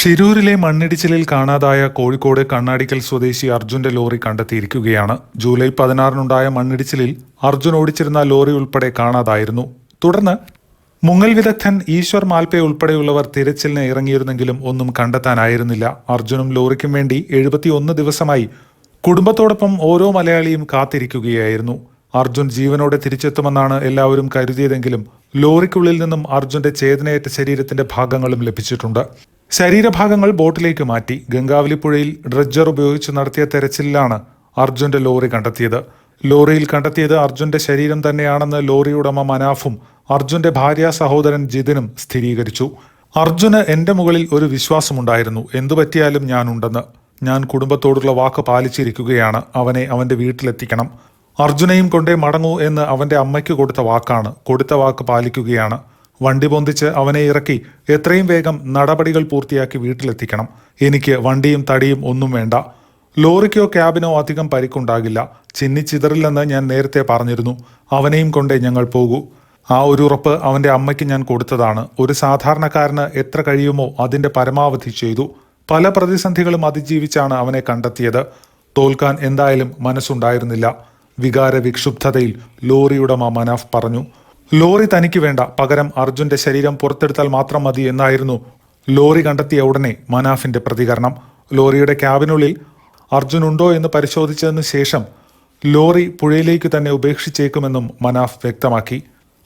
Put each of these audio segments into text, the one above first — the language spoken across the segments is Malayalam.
ഷിരൂരിലെ മണ്ണിടിച്ചിലിൽ കാണാതായ കോഴിക്കോട് കണ്ണാടിക്കൽ സ്വദേശി അർജുന്റെ ലോറി കണ്ടെത്തിയിരിക്കുകയാണ്. ജൂലൈ പതിനാറിനുണ്ടായ മണ്ണിടിച്ചിലിൽ അർജുൻ ഓടിച്ചിരുന്ന ലോറി ഉൾപ്പെടെ കാണാതായിരുന്നു. തുടർന്ന് മുങ്ങൽ വിദഗ്ധൻ ഈശ്വർ മാൽപേ ഉൾപ്പെടെയുള്ളവർ തിരച്ചിലിന് ഇറങ്ങിയിരുന്നെങ്കിലും ഒന്നും കണ്ടെത്താനായിരുന്നില്ല. അർജുനും ലോറിക്കും വേണ്ടി എഴുപത്തിയൊന്ന് ദിവസമായി കുടുംബത്തോടൊപ്പം ഓരോ മലയാളിയും കാത്തിരിക്കുകയായിരുന്നു. അർജുൻ ജീവനോടെ തിരിച്ചെത്തുമെന്നാണ് എല്ലാവരും കരുതിയതെങ്കിലും ലോറിക്കുള്ളിൽ നിന്നും അർജുന്റെ ചേതനയേറ്റ ശരീരത്തിന്റെ ഭാഗങ്ങളും ലഭിച്ചിട്ടുണ്ട്. ശരീരഭാഗങ്ങൾ ബോട്ടിലേക്ക് മാറ്റി ഗംഗാവലിപ്പുഴയിൽ ഡ്രഡ്ജർ ഉപയോഗിച്ച് നടത്തിയ തെരച്ചിലിലാണ് അർജുന്റെ ലോറി കണ്ടെത്തിയത്. ലോറിയിൽ കണ്ടെത്തിയത് അർജുന്റെ ശരീരം തന്നെയാണെന്ന് ലോറി ഉടമ മനാഫും അർജുന്റെ ഭാര്യ സഹോദരൻ ജിതിനും സ്ഥിരീകരിച്ചു. അർജുന് എന്റെ മുകളിൽ ഒരു വിശ്വാസമുണ്ടായിരുന്നു. എന്തു പറ്റിയാലും ഞാനുണ്ടെന്ന്. ഞാൻ കുടുംബത്തോടുള്ള വാക്ക് പാലിച്ചിരിക്കുകയാണ്. അവനെ അവന്റെ വീട്ടിലെത്തിക്കണം. അർജുനെയും കൊണ്ടേ മടങ്ങൂ എന്ന് അവന്റെ അമ്മയ്ക്ക് കൊടുത്ത വാക്കാണ്. കൊടുത്ത വാക്ക് പാലിക്കുകയാണ്. വണ്ടി പൊന്തിച്ച് അവനെ ഇറക്കി എത്രയും വേഗം നടപടികൾ പൂർത്തിയാക്കി വീട്ടിലെത്തിക്കണം. എനിക്ക് വണ്ടിയും തടിയും ഒന്നും വേണ്ട. ലോറിക്കോ ക്യാബിനോ അധികം പരിക്കുണ്ടാകില്ല. ചിന്നിച്ചിതറില്ലെന്ന് ഞാൻ നേരത്തെ പറഞ്ഞിരുന്നു. അവനെയും കൊണ്ടേ ഞങ്ങൾ പോകൂ. ആ ഒരു ഉറപ്പ് അവന്റെ അമ്മയ്ക്ക് ഞാൻ കൊടുത്തതാണ്. ഒരു സാധാരണക്കാരന് എത്ര കഴിയുമോ അതിന്റെ പരമാവധി ചെയ്തു. പല പ്രതിസന്ധികളും അതിജീവിച്ചാണ് അവനെ കണ്ടെത്തിയത്. തോൽക്കാൻ എന്തായാലും മനസ്സുണ്ടായിരുന്നില്ല. വികാര വിക്ഷുബ്ധതയിൽ ലോറിയുടമ മനാഫ് പറഞ്ഞു. ലോറി തനിക്ക് വേണ്ട പകരം അർജുന്റെ ശരീരം പുറത്തെടുത്താൽ മാത്രം മതി എന്നായിരുന്നു ലോറി കണ്ടെത്തിയ ഉടനെ മനാഫിന്റെ പ്രതികരണം. ലോറിയുടെ ക്യാബിനുള്ളിൽ അർജുൻ ഉണ്ടോ എന്ന് പരിശോധിച്ചതിന് ശേഷം ലോറി പുഴയിലേക്ക് തന്നെ ഉപേക്ഷിച്ചേക്കുമെന്നും മനാഫ് വ്യക്തമാക്കി.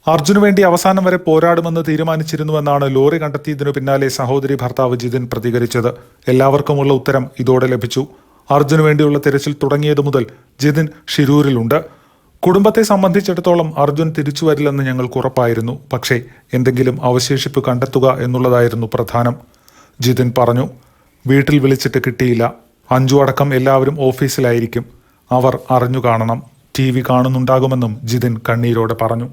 അർജുനു വേണ്ടി അവസാനം വരെ പോരാടുമെന്ന് തീരുമാനിച്ചിരുന്നുവെന്നാണ് ലോറി കണ്ടെത്തിയതിനു പിന്നാലെ സഹോദരി ഭർത്താവ് ജിതിൻ പ്രതികരിച്ചത്. എല്ലാവർക്കുമുള്ള ഉത്തരം ഇതോടെ ലഭിച്ചു. അർജുനു വേണ്ടിയുള്ള തിരച്ചിൽ തുടങ്ങിയതു മുതൽ ജിതിൻ ഷിരൂരിലുണ്ട്. കുടുംബത്തെ സംബന്ധിച്ചിടത്തോളം അർജുൻ തിരിച്ചു വരില്ലെന്ന് ഞങ്ങൾക്ക് ഉറപ്പായിരുന്നു. പക്ഷേ എന്തെങ്കിലും അവശേഷിപ്പ് കണ്ടെത്തുക എന്നുള്ളതായിരുന്നു പ്രധാനം. ജിതിൻ പറഞ്ഞു വീട്ടിൽ വിളിച്ചിട്ട് കിട്ടിയില്ല. അഞ്ചു അടക്കം എല്ലാവരും ഓഫീസിലായിരിക്കും. അവർ അറിഞ്ഞു കാണണം. ടി വി കാണുന്നുണ്ടാകുമെന്നും ജിതിൻ കണ്ണീരോടെ പറഞ്ഞു.